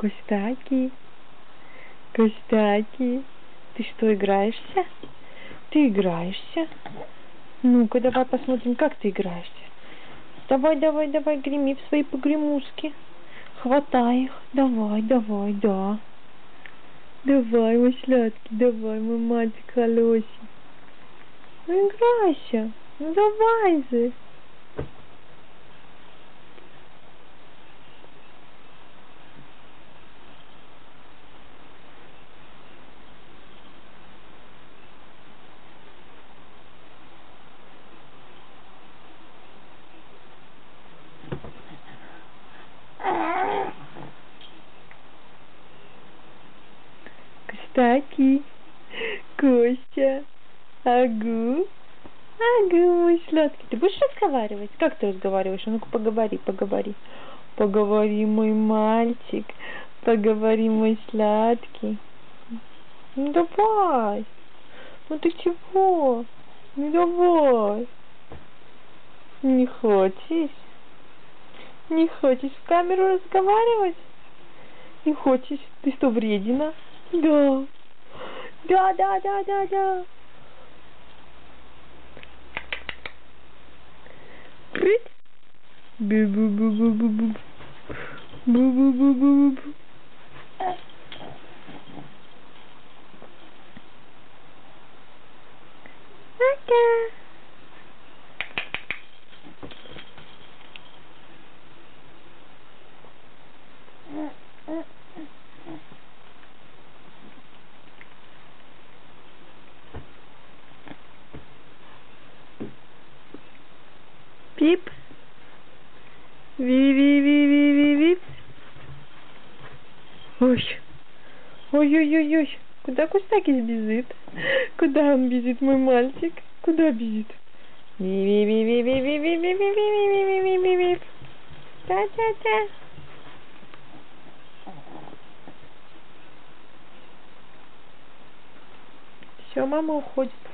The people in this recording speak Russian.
Костаки. Костаки. Ты что, играешься? Ты играешься? Ну-ка, давай посмотрим, как ты играешься. Давай, давай, давай, греми в свои погремушки. Хватай их. Давай, давай, да. Давай, мой сладкий, давай, мой мальчик хороший. Ну играйся. Ну давай же. Кстати, Костя, агу, агу, мой сладкий. Ты будешь разговаривать? Как ты разговариваешь? А ну-ка поговори, поговори. Поговори, мой мальчик, поговори, мой сладкий. Ну давай. Ну ты чего? Ну давай. Не хочешь? Не хочешь в камеру разговаривать? Не хочешь? Ты что, вредина? Go. Da da da da da. Brit. Boo boo boo boo boo boo. Boo boo boo boo boo. Okay. Пип. Ви-ви-ви-ви-ви-ви. Ой. Ой-ой-ой-ой. Куда Кустакис бежит? Куда он бежит, мой мальчик? Куда бежит? Ви-ви-ви-ви-ви-ви-ви-ви-ви-ви-ви-ви-ви. Та-та-та. Все, мама уходит.